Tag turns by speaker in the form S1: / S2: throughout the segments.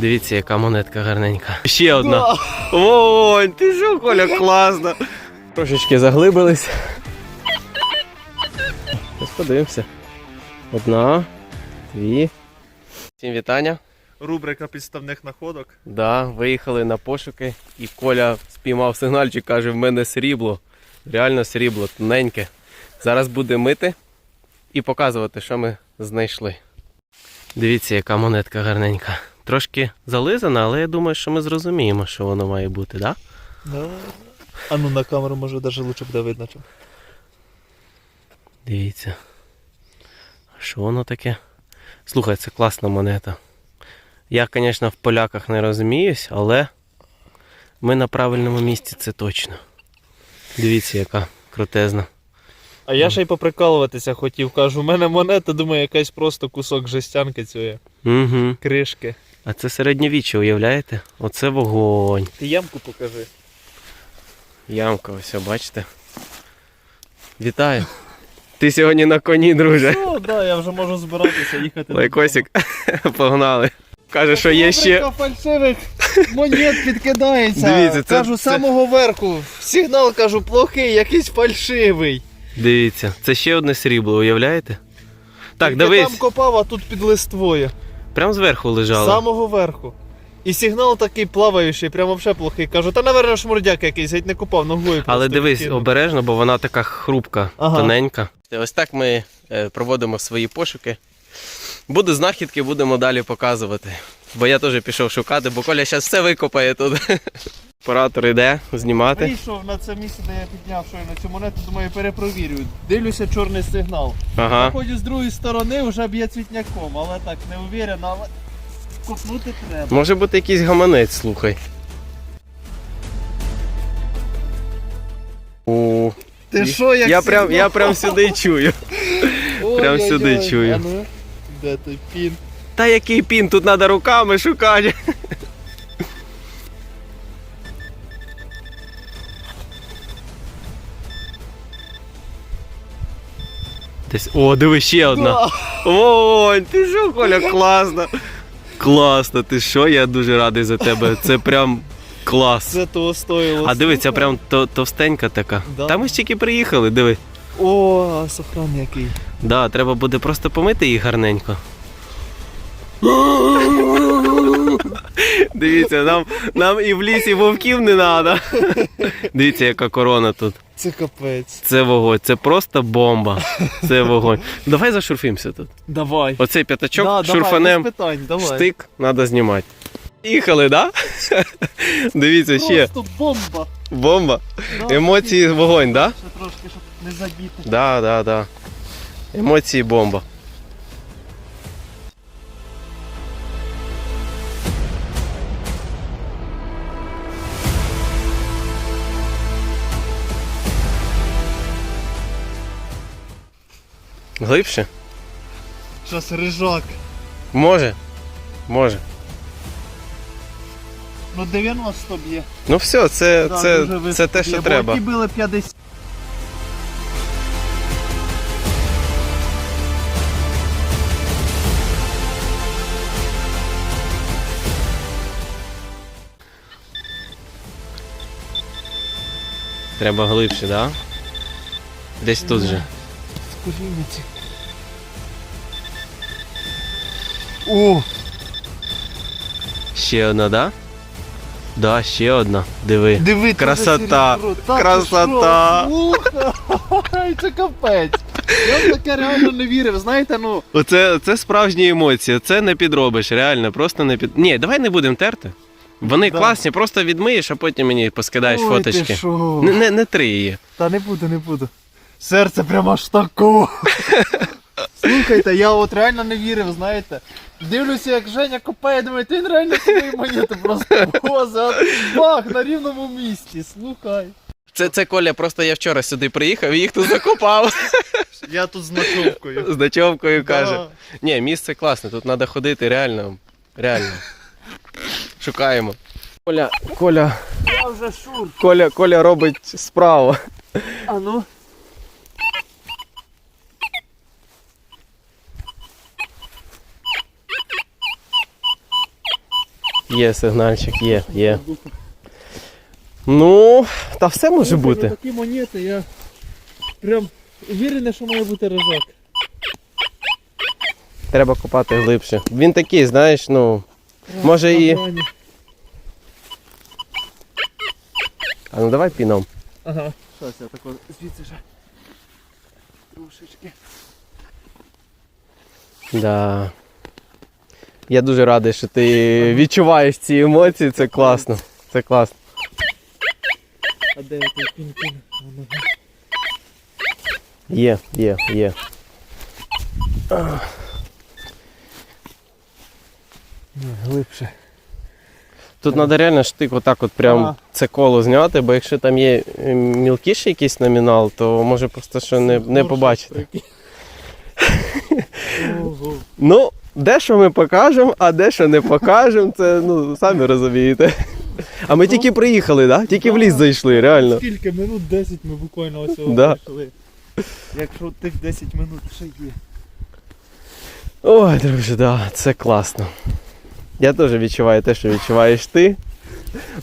S1: Дивіться, яка монетка гарненька. Ще одна. Ой, ти що, Коля, класно. Трошечки заглибились. Ось подивимося. Одна, дві. Всім вітання.
S2: Рубрика підставних находок.
S1: Да, виїхали на пошуки, і Коля спіймав сигнальчик, каже, в мене срібло. Реально срібло, тоненьке. Зараз буде мити і показувати, що ми знайшли. Дивіться, яка монетка гарненька. Трошки зализана, але я думаю, що ми зрозуміємо, що воно має бути, да?
S2: Да. А ну на камеру може навіть лучше буде видно. Чим.
S1: Дивіться. А Що воно таке? Слухай, це класна монета. Я, звісно, в поляках не розуміюсь, але ми на правильному місці, це точно. Дивіться, яка крутезна.
S2: А я ще й поприкалуватися хотів. Кажу, у мене монета, думаю, якась просто кусок жестянки цієї
S1: Угу.
S2: кришки.
S1: А це середньовіччя, уявляєте? Оце вогонь.
S2: Ти ямку покажи.
S1: Ямка, ось, бачите. Вітаю. Ти сьогодні на коні, друже.
S2: О, да, я вже можу збиратися, їхати.
S1: Лайкосик. Погнали. Каже, що є ще.
S2: Фальшивих монет підкидається.
S1: Дивіться, це-
S2: кажу,
S1: це-
S2: з самого верху. Сигнал кажу, плохий, якийсь фальшивий.
S1: Дивіться, це ще одне срібло, уявляєте? Так,
S2: Тільки
S1: дивись,
S2: там копав, а тут під листвою.
S1: Прям зверху
S2: З самого верху. І сигнал такий плаваючий, прямо взагалі плохий. Кажу, та наверное шмурдяк якийсь, геть не купав, ногою
S1: Але дивись
S2: відкинув.
S1: обережно, бо вона така хрупка,
S2: Ага.
S1: тоненька. Ось так ми е, проводимо свої пошуки. Буде знахідки, будемо далі показувати. Бо я теж пішов шукати, бо Коля зараз все викопає тут. Оператор йде знімати.
S2: Вийшов на це місце, де я підняв щойно цю монету, думаю, перепровірю. Дивлюся чорний сигнал.
S1: Ага.
S2: Заходжу з другої сторони, вже б'є цвітняком, але так не уверен, але копнути треба.
S1: Може бути якийсь гаманець, слухай. О,
S2: Ти що, як
S1: я, прям, я прям сюди чую. прям сюди чую.
S2: Ну, Де той пін?
S1: Та який пін, тут треба руками шукати. Десь. О, диви ще одна. Ой, ти що, Коля, класно. Класно, ти що? Я дуже радий за тебе. Це прям клас.
S2: Це того стоїло.
S1: А диви, ця прям то- товстенька така.
S2: Да.
S1: Та ми ж тільки приїхали, диви.
S2: О, сохран який.
S1: Да, треба буде просто помити її гарненько. Дивіться, нам, нам і в лісі вовків не треба. Дивіться, яка корона тут.
S2: Це капець.
S1: Це вогонь, це просто бомба. Це вогонь. Давай зашурфимося тут.
S2: Давай.
S1: Оцей п'ятачок
S2: да,
S1: шурфанем,
S2: без питань, давай.
S1: штик треба знімати. Їхали, да? Дивіться, ще
S2: Просто бомба.
S1: бомба.
S2: Да,
S1: Емоції вогонь, да?
S2: Ще трошки, щоб не забіти.
S1: Да, да, да. Емоції бомба. Глибше?
S2: Щас рижак.
S1: Може. Може.
S2: Ну 90 б'є.
S1: Ну все, це,
S2: Да,
S1: це, це те, що
S2: б'є,
S1: треба.
S2: Ті били 50.
S1: Треба глибше, да? Десь тут же.
S2: Скоріниці. О,
S1: Ще одна, да? Да, ще одна. Диви.
S2: диви,
S1: Красота.
S2: Та
S1: красота.
S2: Це капець. Я в таке реально не вірив. Знаєте, ну.
S1: Оце це справжні емоції, це не підробиш, реально, просто не під. Ні, давай не будемо терти. Вони
S2: Да.
S1: класні, просто відмиєш, а потім мені поскидаєш
S2: Ой,
S1: фоточки.
S2: Ти що?
S1: Не, не, не три її.
S2: Та не буду, не буду. Серце прямо аж тако. Слухайте, я от реально не вірив, знаєте. Дивлюся, як Женя копає, думаю, ти він реально свої монети просто возить, бах, на рівному місці, слухай.
S1: Це, це Коля, просто я вчора сюди приїхав і їх тут закопав.
S2: Я тут з ночовкою.
S1: З ночовкою каже.
S2: Да.
S1: Ні, місце класне, тут треба ходити реально. Реально. Шукаємо. Коля, Коля,
S2: Я вже шур.
S1: Коля, Коля робить справу.
S2: А ну.
S1: Є сигнальчик, є, є. Ну, та все може
S2: Слухай,
S1: бути.
S2: ну Такі монети, я прям уверений, що має бути рожок.
S1: Треба копати глибше. Він такий, знаєш, ну. Може і-
S2: грані.
S1: А ну давай піном.
S2: Ага. Щас я тако звідси ще. Трошечки.
S1: Да. Я дуже радий, що ти відчуваєш ці емоції, це класно. Це класно.
S2: А де той пін-пін?
S1: Є, є, є.
S2: Глибше.
S1: Тут треба реально штик отак от прям
S2: Ага.
S1: це коло зняти, бо якщо там є е, мілкіший якийсь номінал, то може просто що не, не побачити.
S2: Ого.
S1: Ну, дещо ми покажемо, а дещо не покажемо, це ну самі розумієте. А ми тільки приїхали, да? Тільки в ліс зайшли, реально.
S2: Скільки минут 10 ми буквально ось цього
S1: Да.
S2: пройшли. Якщо тих 10 минут ще є.
S1: Ой, друже, да, це класно. Я теж відчуваю те, що відчуваєш ти.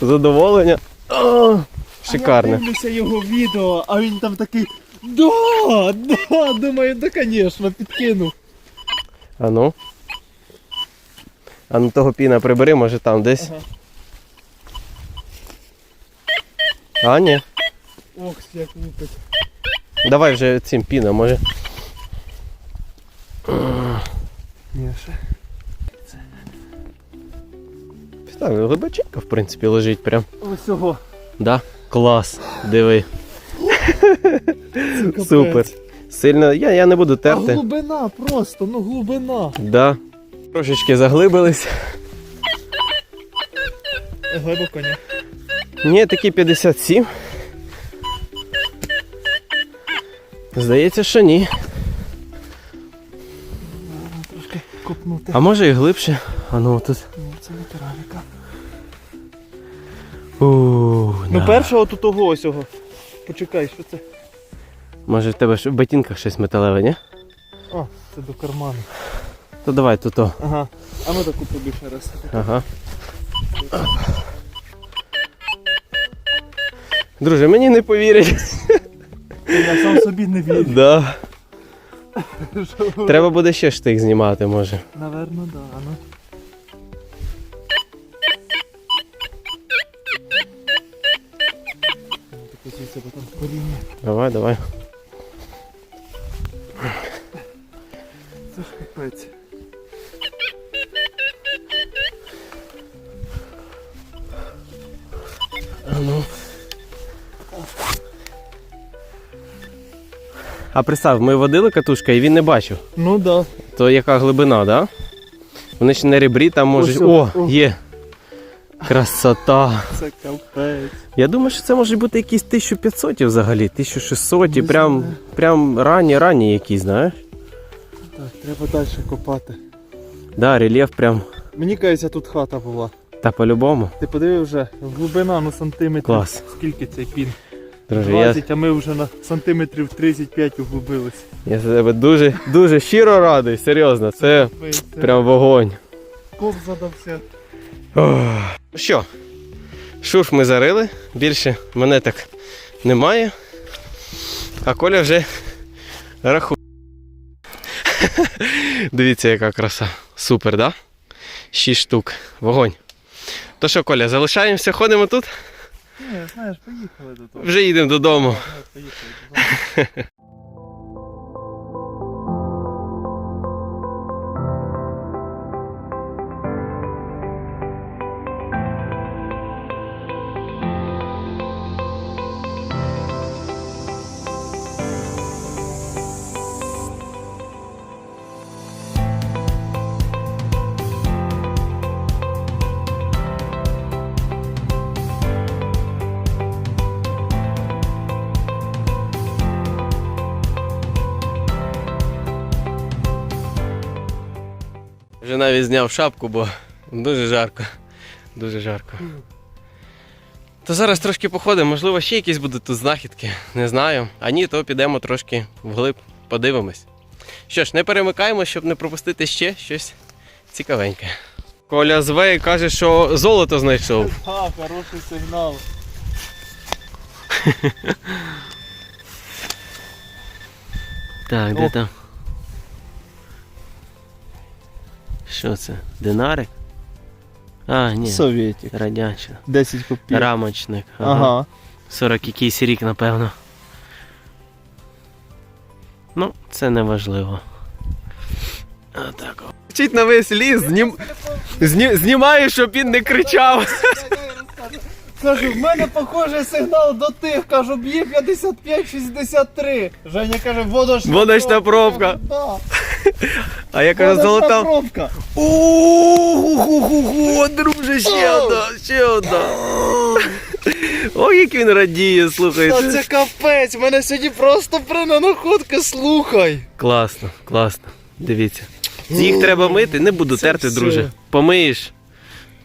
S1: Задоволення. О,
S2: А я
S1: шикарне.
S2: дивлюся його відео, а він там такий. Да, да, думаю, да, звісно, підкинув.
S1: А ну. А ну того піна прибери, може там десь.
S2: Ага.
S1: А, ні.
S2: Ох, як лупить.
S1: Давай вже цим піна, може.
S2: Ні, ще.
S1: Так, глибоченько, в принципі, лежить прям.
S2: Ось цього.
S1: Да? Клас. Диви. Супер. Сильно. Я, я не буду
S2: А
S1: терти.
S2: глибина просто, ну глибина.
S1: Да. Трошечки заглибились.
S2: Глибоко ні.
S1: Ні, такі 57. Здається, що ні.
S2: Трошки копнути.
S1: А може і глибше. А ну тут.
S2: Ні, це не кераміка. Ну першого тут того ось цього. Почекай, що це?
S1: Може в тебе в ботинках щось металеве, ні?
S2: А, це до карману.
S1: То давай тут.
S2: Ага. А ну таку ще раз.
S1: Ага. Друже, мені не повірять.
S2: Я сам собі не вірю.
S1: Да. Треба буде ще штик знімати, може.
S2: Наверно, да, ну. Ну.
S1: Давай, давай.
S2: Це ж капець.
S1: А представ, ми водили катушка і він не бачив.
S2: Ну да.
S1: То яка глибина, да? Вони ж на ребрі там можуть.
S2: Ось,
S1: О,
S2: о.
S1: є. Красота.
S2: Це капець.
S1: Я думаю, що це може бути якісь 1500 взагалі, 1600,
S2: Не
S1: прям, прям ранні, ранні якісь, знаєш?
S2: Так, треба далі копати.
S1: Да, рельєф прям.
S2: Мені кажеться, тут хата була.
S1: Та по-любому.
S2: Ти подиви вже, глибина ну сантиметрів.
S1: Клас.
S2: Скільки цей пін?
S1: Друже, я,
S2: а ми вже на сантиметрів 35 углубились.
S1: я за тебе дуже, дуже щиро радий, серйозно, це прям вогонь.
S2: Коп задався.
S1: Ох. Ну що, шуф ми зарили, більше монеток немає. А Коля вже рахує. Дивіться, яка краса. Супер, да? Шість штук. Вогонь. То що, Коля, залишаємося, ходимо тут?
S2: Ні, знаєш, поїхали до того.
S1: Вже їдемо додому.
S2: Поїхали додому.
S1: Вже навіть зняв шапку, бо дуже жарко. Дуже жарко. То зараз трошки походимо, можливо, ще якісь будуть тут знахідки, не знаю. А ні, то підемо трошки вглиб, подивимось. Що ж, не перемикаємо, щоб не пропустити ще щось цікавеньке. Коля зве і каже, що золото знайшов.
S2: Так, хороший сигнал.
S1: Так,
S2: де
S1: там? Що це? Динарик? А, ні.
S2: Совєтік.
S1: Радянщина.
S2: 10 копійок.
S1: Рамочник.
S2: Ага.
S1: 40 якийсь рік, напевно. Ну, це не важливо. Отак. Вчить на весь ліс, знім... Зні... знімаю, щоб він не кричав.
S2: Кажу, в мене похожий сигнал до тих, кажу, б'є 55-63. Женя каже, водочна,
S1: Водочна пробка.
S2: Да.
S1: А я кажу, золота.
S2: пробка.
S1: Ого, друже, ще одна, ще одна. Ой, як він радіє,
S2: Та це капець, в мене сьогодні просто прина находка, слухай.
S1: Класно, класно. Дивіться. Їх треба мити, не буду терти, друже. Помиєш.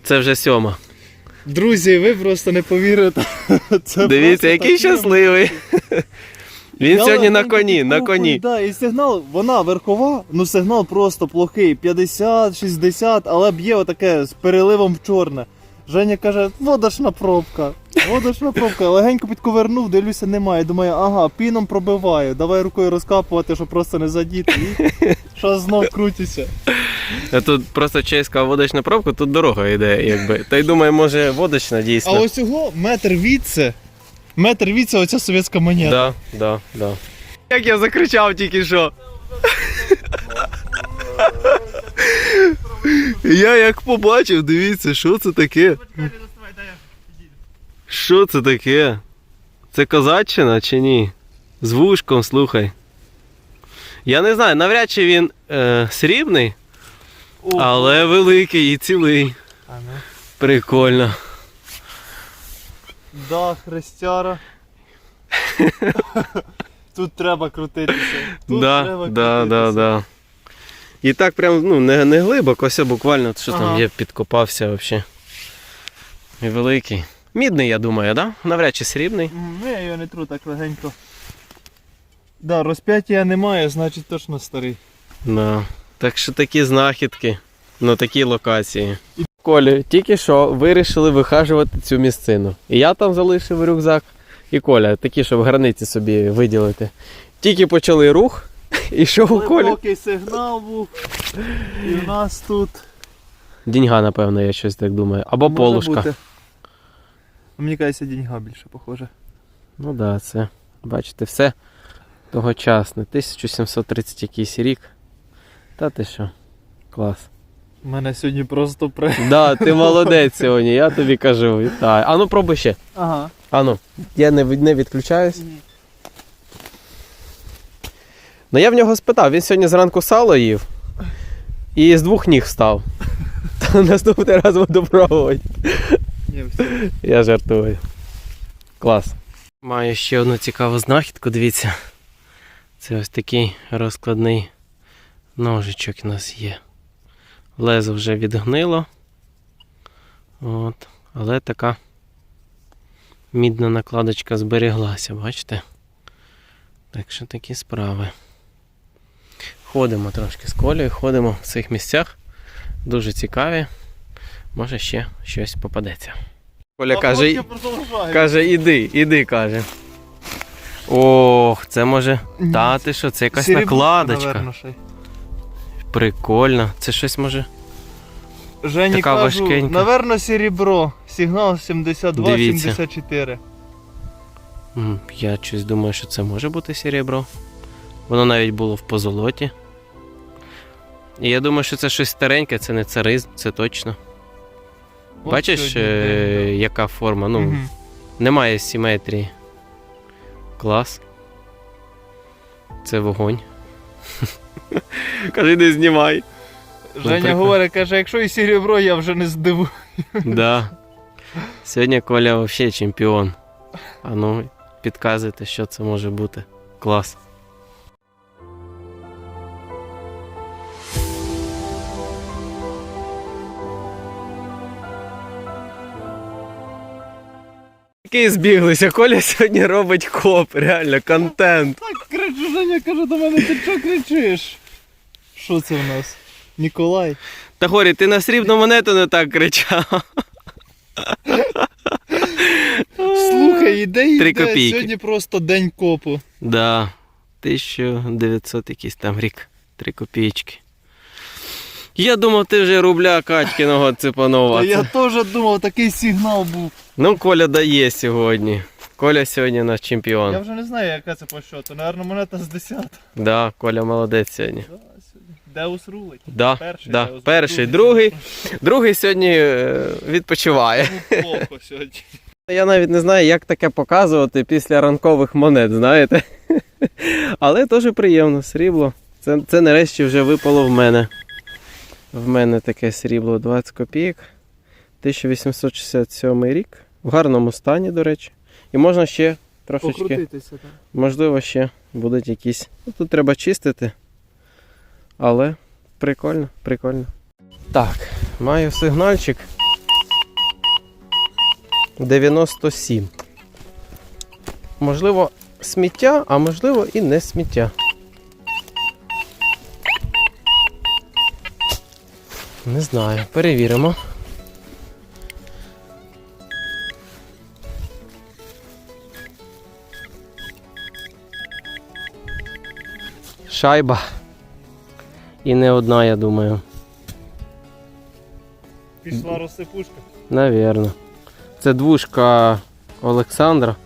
S1: Це вже сьома.
S2: Друзі, ви просто не повірите. Це
S1: Дивіться, який щасливий. Він
S2: Я
S1: сьогодні на коні, на коні.
S2: Да, і сигнал, вона верхова, ну сигнал просто плохий. 50, 60, але б'є отаке з переливом в чорне. Женя каже, вода ж на пробка. Водошна пробка. Легенько підковернув, дивлюся, немає. Думаю, ага, піном пробиваю. Давай рукою розкапувати, щоб просто не задіти. І що знов крутиться.
S1: А Тут просто чеська водочна пробка, тут дорога йде, якби. Та й думаю, може водочна
S2: А ось його метр відси. Метр відси, оця совєтська монета.
S1: Да, да, да. Як я закричав тільки що. Я як побачив, дивіться, що це таке? Що це таке? Це козаччина чи ні? З вушком, слухай. Я не знаю, навряд чи він е, срібний,
S2: О,
S1: але великий і цілий.
S2: а ну.
S1: Прикольно.
S2: Да, хрестяра. Тут треба крутитися. Тут
S1: да,
S2: треба
S1: да, да,
S2: крутитися.
S1: да. І так прям ну, не, не глибоко, ось буквально, що там
S2: Ага.
S1: є, підкопався взагалі. І великий. Мідний, я думаю, да? Навряд чи срібний.
S2: Ну, я його не тру так легенько. Да, розп'яття немає, значить точно старий.
S1: Да. Так що такі знахідки на такій локації. Колі, тільки що вирішили вихажувати цю місцину. І я там залишив рюкзак, і Коля, такі, щоб границі собі виділити. Тільки почали рух, і що у Колі?
S2: Глибокий сигнал був. І в нас тут.
S1: Діньга, напевно, я щось так думаю. Або
S2: може
S1: полушка.
S2: бути. Мені кажеться, деньга більше похоже.
S1: Ну так, да, це, бачите, все тогочасне. 1730 якийсь рік. Та ти що? Клас.
S2: У мене сьогодні просто при.
S1: Да, ти молодець сьогодні, я тобі кажу. Вітаю. Ану, пробуй ще.
S2: Ага.
S1: Ану, я не, не відключаюсь. Ну я в нього спитав, він сьогодні зранку сало їв і з двох ніг став. Та наступний раз буду пробувати. Я жартую. Клас. Маю ще одну цікаву знахідку, дивіться. Це ось такий розкладний ножичок у нас є. Лезо вже відгнило. От. Але така мідна накладочка зберіглася, бачите? Так що такі справи. Ходимо трошки з колею, ходимо в цих місцях. Дуже цікаві. Може ще щось попадеться. Коля каже, Каже, іди, іди, каже. Ох, це може.
S2: Ні.
S1: Та ти що, це якась
S2: Серебро,
S1: накладочка.
S2: наверно, ще й.
S1: Прикольно. Це щось може.
S2: Жені
S1: Така
S2: кажу,
S1: важкенька.
S2: наверно, серебро. Сигнал
S1: Дивіться.
S2: 72-74.
S1: М, Я щось думаю, що це може бути серебро. Воно навіть було в позолоті. І я думаю, що це щось стареньке, це не царизм, це точно. Бачиш, е, яка форма? Ну,
S2: Мгм.
S1: Немає симетрії. Клас. Це вогонь. Каже, не знімай.
S2: Женя говорить, каже, якщо і серебро, я вже не здивую.
S1: Да. Сьогодні Коля взагалі чемпіон. А ну, підказуйте, що це може бути. Клас. Який збіглися, Коля сьогодні робить коп, реально, контент.
S2: Так кричу, Женя каже до мене, ти що кричиш? Що це в нас? Ніколай.
S1: Та горі, ти на срібну монету не так кричав.
S2: Слухай, іде
S1: копійки.
S2: Сьогодні просто день копу.
S1: Да. 1900 якийсь там рік. Три копійки. Я думав, ти вже рубля Катькіного цепанув. а
S2: я теж думав, такий сигнал був.
S1: Ну, Коля дає сьогодні. Коля сьогодні наш чемпіон.
S2: Я вже не знаю, яка це по счету. Наверно, монета з 10.
S1: Да, Коля молодець сьогодні.
S2: Да, сьогодні. Деус рулить.
S1: Да,
S2: Перший
S1: да.
S2: Деус,
S1: Перший, другий. Другий сьогодні е, відпочиває.
S2: Ну, плохо сьогодні.
S1: Я навіть не знаю, як таке показувати після ранкових монет, знаєте. Але теж приємно, срібло. Це, це нарешті вже випало в мене. В мене таке срібло 20 копійок. 1867 рік. В гарному стані, до речі. І можна ще трошечки,
S2: Покрутитися там.
S1: можливо, ще будуть якісь. Ну, тут треба чистити. Але прикольно, прикольно. Так, маю сигнальчик. 97. Можливо, сміття, а можливо і не сміття. Не знаю, перевіримо. Шайба. І не одна, я думаю.
S2: Пішла розсипушка.
S1: Навірно. Це двушка Олександра.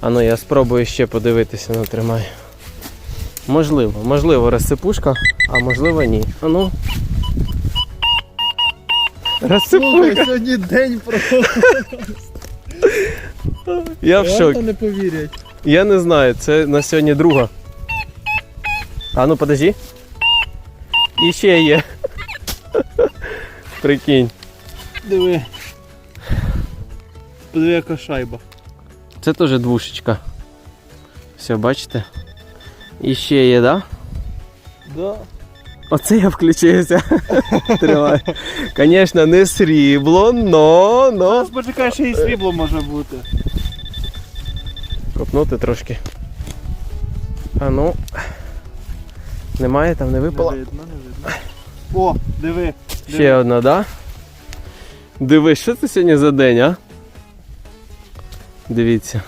S1: А ну я спробую ще подивитися, ну тримай. Можливо, можливо, розсипушка, а можливо ні. А ну. Розсипушка.
S2: Слухай, сьогодні день про
S1: Я в шокі.
S2: не повірять.
S1: Я не знаю, це на сьогодні друга. А ну подожди. І ще є. Прикинь.
S2: Диви. Яка шайба.
S1: Це теж двушечка. Все, бачите? І ще є, да?
S2: Да.
S1: Оце я включився. Тримай. Звісно, не срібло, но, но.
S2: Зараз почекай, ще і срібло може бути.
S1: Копнути трошки. А ну. Немає, там не випало.
S2: Не видно, не видно. О, диви.
S1: Ще одна, да? Дивись, що це сьогодні за день, а? Дивіться,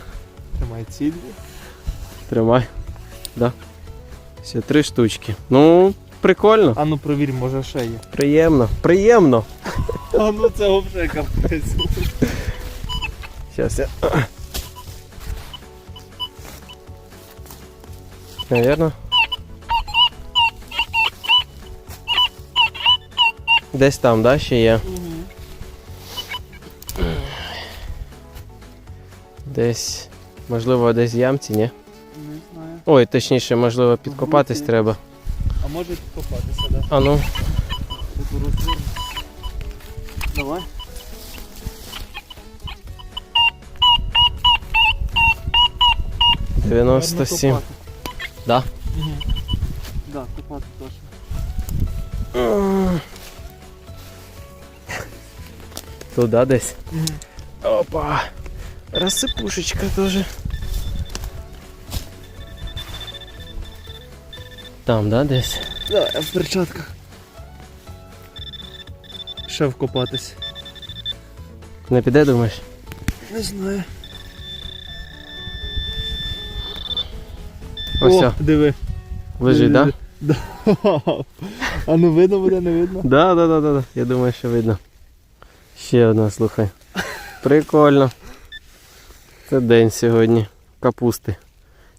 S2: Тримай ці дві.
S1: тримай. Да. Все, три штучки. Ну, прикольно.
S2: А ну провір, може ще є.
S1: Приємно. Приємно.
S2: А ну це взагалі капець.
S1: Сейчас я. Наверно. Десь там, да, ще є. Десь. Можливо, десь в ямці, ні?
S2: Не знаю.
S1: Ой, точніше, можливо, підкопатись треба.
S2: А може підкопатися, да?
S1: А ну,
S2: Давай. Гарно
S1: 97.
S2: копати.
S1: Да?
S2: Угу. Да, копати точно.
S1: Туда десь. Опа. Рассыпушечка тоже. Там, да, десь?
S2: Да, я в перчатках. Ще вкопатись.
S1: Не піде, думаєш?
S2: Не знаю.
S1: Ось,
S2: О, диви.
S1: лежить, да?
S2: Да. А ну видно буде, не видно?
S1: Да, да, да, да, да. Я думаю, що видно. Ще одна, слухай. Прикольно. Це день сьогодні. Капусти.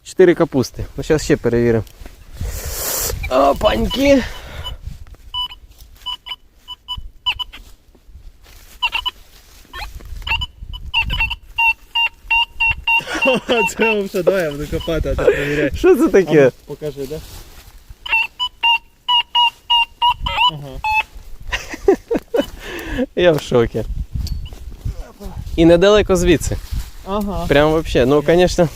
S1: Чотири капусти. Ну, зараз ще перевіримо. Опаньки.
S2: Це вже давай, я буду копати, а ти перевіряй.
S1: Що це таке?
S2: Покажи, да? Ага.
S1: Я в шокі. І недалеко звідси.
S2: Ага.
S1: Прям вообще. Ну, конечно.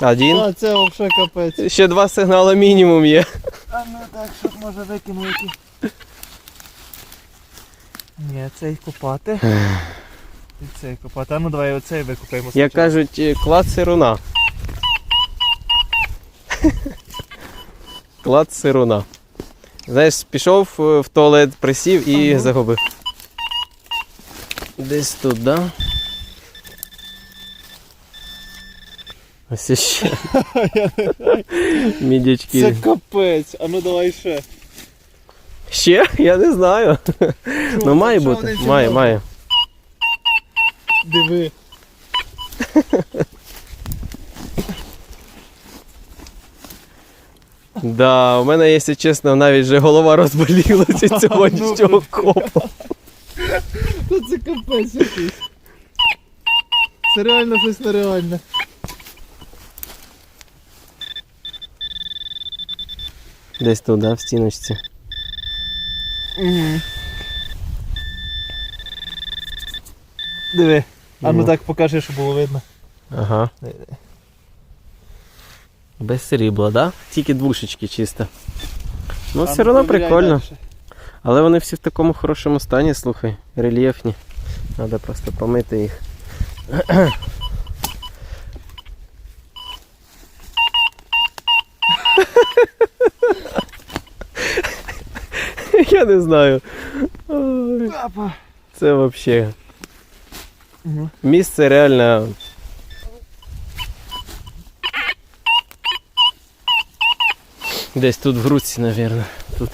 S1: Один.
S2: А, це взагалі капець.
S1: Ще два сигнали мінімум є.
S2: А ну так, щоб може викинути. Ні, цей копати. І цей копати. А ну давай оцей викопаємо.
S1: Як кажуть, е, клад сируна. Клад сируна. Знаєш, пішов е, в туалет, присів і
S2: Ага.
S1: загубив. Десь тут, да? Ось іще. Мідячки.
S2: Це капець, а ну давай ще.
S1: Ще? Я не знаю. Ну має бути. Має, має.
S2: Диви.
S1: Да, у мене, якщо чесно, навіть вже голова розболілася від цього
S2: Ну,
S1: нічого копу.
S2: Та це капець якийсь. Це реально щось нереальне.
S1: Десь тут, да, в стіночці.
S2: Угу. Диви. А ну
S1: Ну.
S2: так покажи, щоб було видно.
S1: Ага. Без срібла, да? Тільки двушечки чисто. Ну, все одно прикольно. Але вони всі в такому хорошому стані, слухай, рельєфні. Треба просто помити їх. Я не знаю. Ой. Це взагалі. Місце реально. Десь тут в руці, мабуть. Тут.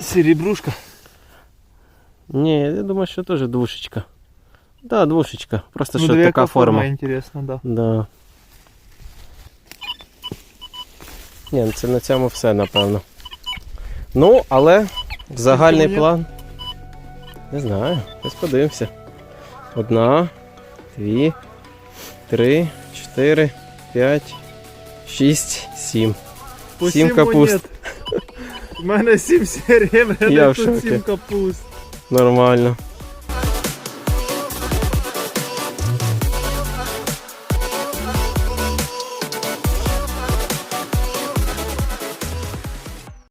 S2: Серебрушка.
S1: Ні, я думаю, що теж двушечка. Да, двушечка. Просто що
S2: Ну, диви,
S1: така
S2: яка
S1: форма.
S2: Інтересно, да.
S1: Да. Ні, ну це на цьому все, напевно. Ну, але загальний
S2: моє?
S1: план. Не знаю, зараз подивимося. Одна, дві, три, чотири, п'ять, шість, сім.
S2: По
S1: Сім
S2: сім
S1: капуст.
S2: монет. У мене сім серебряних,
S1: Я в
S2: тут
S1: шокі.
S2: сім капуст.
S1: Нормально.